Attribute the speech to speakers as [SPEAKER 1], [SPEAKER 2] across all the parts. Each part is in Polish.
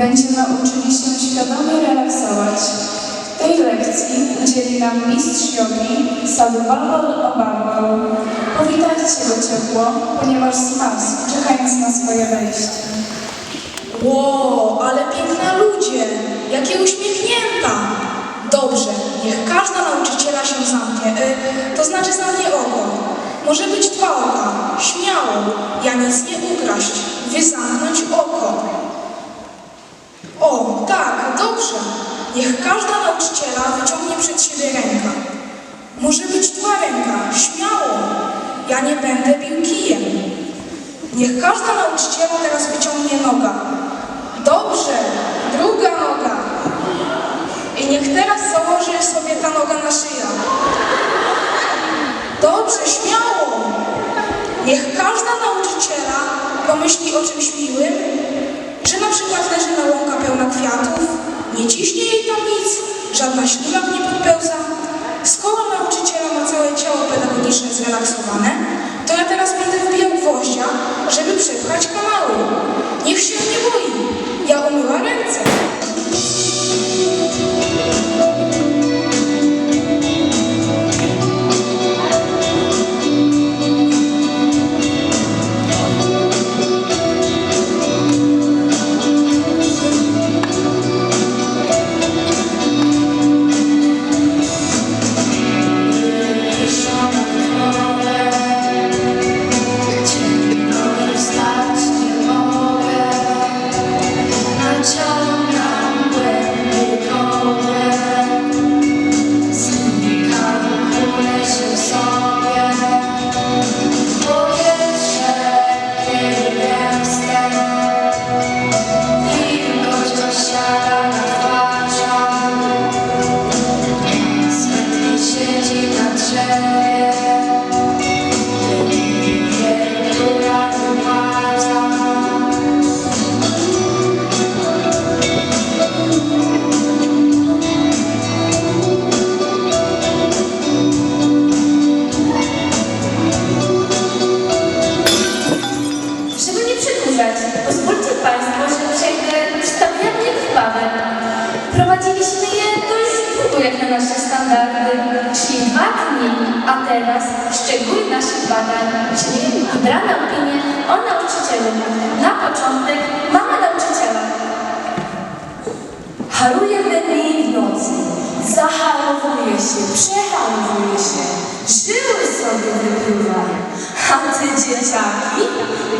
[SPEAKER 1] Będziemy uczyli się świadomie relaksować. Tej lekcji udzieli nam mistrz jogi Sadhubhava Obawal. Powitajcie go ciepło, ponieważ zmarzł, czekając na swoje wejście.
[SPEAKER 2] Ło, ale piękne ludzie, jakie uśmiechnięta. Dobrze, niech każda nauczyciela się zamknie, y, to znaczy zamknie oko. Może być dwa oka, śmiało, ja nic nie ukraść, wy zamknąć oko. O, tak, dobrze, niech każda nauczyciela wyciągnie przed siebie rękę. Może być dwa ręka, śmiało, ja nie będę bił kijem. Niech każda nauczyciela teraz wyciągnie noga. Dobrze, druga noga. I niech teraz założy sobie ta noga na szyję. Dobrze, śmiało. Niech każda nauczyciela pomyśli o czymś miłym, że na przykład leży na łąka pełna kwiatów, nie ciśnie jej tam nic, żadna ślimak nie podpełza. Skoro nauczyciela ma całe ciało pedagogiczne zrelaksowane, to ja teraz będę wbijał gwoździa, żeby przepchać kanały. Niech się nie boi. Ja umyła ręce.
[SPEAKER 3] Czyli wybrane opinie o nauczycielu. Na początek mama nauczyciela.
[SPEAKER 4] Haruje i w nocy, zacharowuje się, przeharowuje się, żyły sobie wypływa. A ty dzieciaki,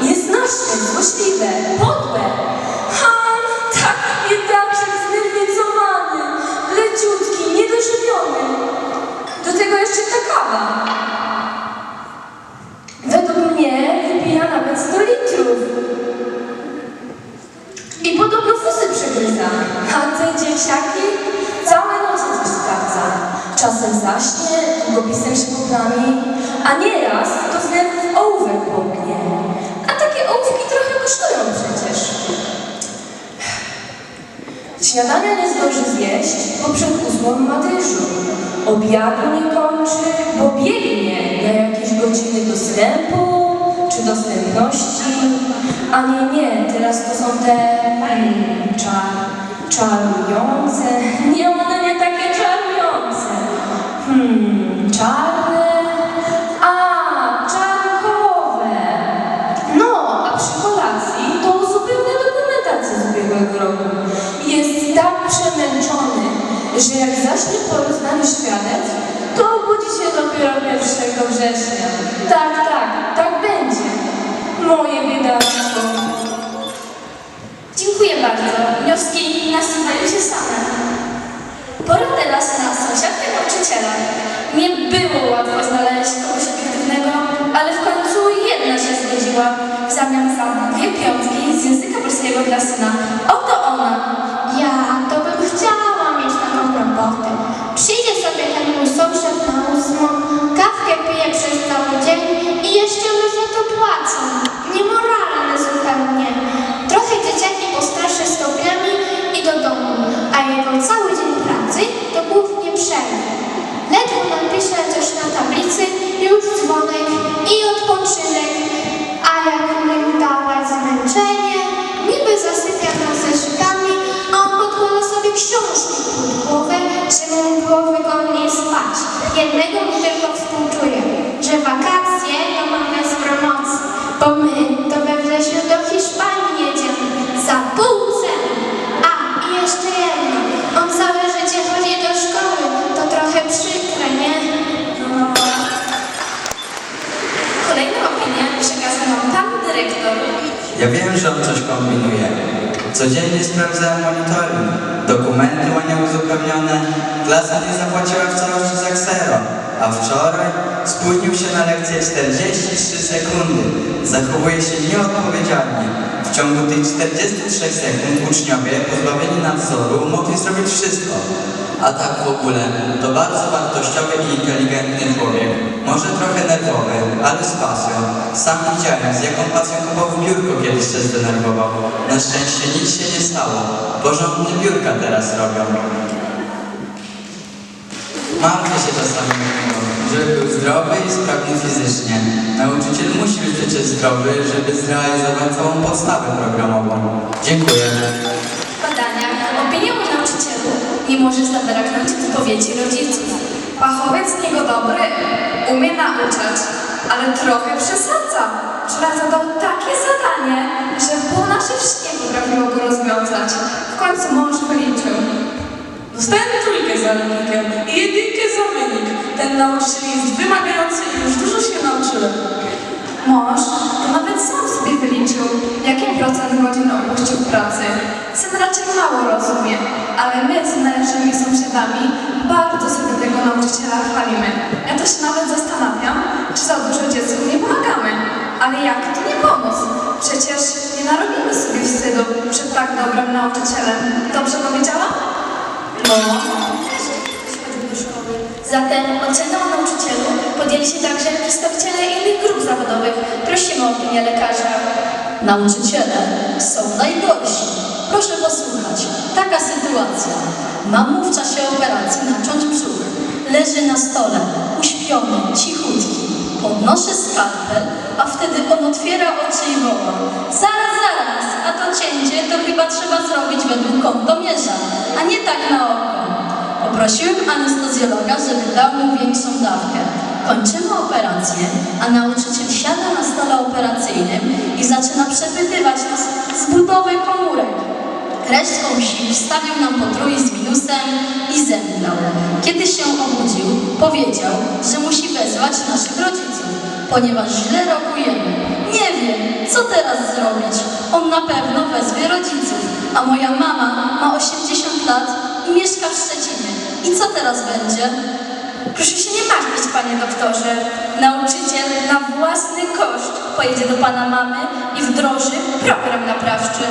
[SPEAKER 4] nieznośne, złośliwe, podłe. Śniadania nie zdąży zjeść, bo przed ósmą ma dyżur. Obiadu nie kończy, bo biegnie na jakieś godziny dostępu czy dostępności. A nie, nie, teraz to są te hmm, czar, czarujące. Zaśnie po rozdaniu świadectw, to obudzi się dopiero 1 września. Tak, tak, tak będzie. Moje biedactwo.
[SPEAKER 3] Dziękuję bardzo. Wnioski nasuwają się same. Pora teraz na sąsiadkę nauczyciela. Nie było łatwo znaleźć kogoś obiektywnego, ale w końcu jedna się zgodziła w zamian za dwie piątki z języka polskiego dla syna. Oto
[SPEAKER 5] jednego mi tylko współczuję, że wakacje to mam bez promocji, bo my to we wrześniu do Hiszpanii jedziemy za pół ceny. A, i jeszcze jedno, on całe życie chodzi do szkoły, to trochę przykre, nie?
[SPEAKER 3] Kolejną opinię przekazał nam pan dyrektor.
[SPEAKER 6] Ja wiem, że on coś kombinuje. Codziennie sprawdzałem monitoring. Dokumenty ma nieuzupełnione. Klasa nie zapłaciła w całości za ksero. A wczoraj spóźnił się na lekcję 43 sekundy. Zachowuje się nieodpowiedzialnie. W ciągu tych 43 sekund uczniowie pozbawieni nadzoru mogli zrobić wszystko. A tak w ogóle to bardzo wartościowy i inteligentny człowiek. Może trochę nerwowy, ale z pasją. Sam widziałem, z jaką pasją kupował biurko, kiedyś się zdenerwował. Na szczęście nic się nie stało. Porządne biurka teraz robią. Martwię się czasami żeby był zdrowy i sprawny fizycznie. Nauczyciel musi być przecież zdrowy, żeby zrealizować całą podstawę programową. Dziękuję.
[SPEAKER 3] W badaniach opinią o nauczycielu nie może zabraknąć wypowiedzi rodziców.
[SPEAKER 1] Fachowiec z niego dobry, umie nauczać, ale trochę przesadza. Wczoraj zadał takie zadanie, że pół naszej wsi nie potrafiło go rozwiązać. W końcu mąż wyliczył.
[SPEAKER 7] Dostałem trójkę za logikę i jedynkę za wynik. Ten nauczyciel jest wymagający i już dużo się nauczyłem.
[SPEAKER 1] Mąż to nawet sam sobie wyliczył, jaki procent godzin opuścił pracy. Raczej mało rozumie, ale my z należnymi sąsiadami bardzo sobie tego nauczyciela chwalimy. Ja to się nawet zastanawiam, czy za dużo dziecku nie pomagamy. Ale jak tu nie pomóc? Przecież nie narobimy sobie wstydu przed tak dobrym nauczycielem. Dobrze powiedziałam?
[SPEAKER 3] No. Zatem oceną nauczycielu podjęli się także przedstawiciele innych grup zawodowych. Prosimy o opinię lekarza.
[SPEAKER 8] Nauczyciele są najgorsi. Proszę posłuchać. Taka sytuacja. Mam w czasie operacji naciąć brzuch. Leży na stole, uśpiony, cichutki. Podnoszę skalpel, a wtedy on otwiera oczy i woła. Zaraz, zaraz, a to cięcie to chyba trzeba zrobić według kątomierza, a nie tak na oko. Poprosiłem anestezjologa, żeby dał mu większą dawkę. Kończymy operację, a nauczyciel siada na stole operacyjnym i zaczyna przepytywać nas z budowy komórek. Resztką sił wstawił nam potrój z minusem i zemdlał. Kiedy się obudził, powiedział, że musi wezwać naszych rodziców, ponieważ źle rokujemy. Nie wiem, co teraz zrobić. On na pewno wezwie rodziców, a moja mama ma 80 lat i mieszka w Szczecinie. I co teraz będzie?
[SPEAKER 3] Proszę się nie martwić, panie doktorze. Nauczyciel na własny koszt pojedzie do pana mamy i wdroży program naprawczy.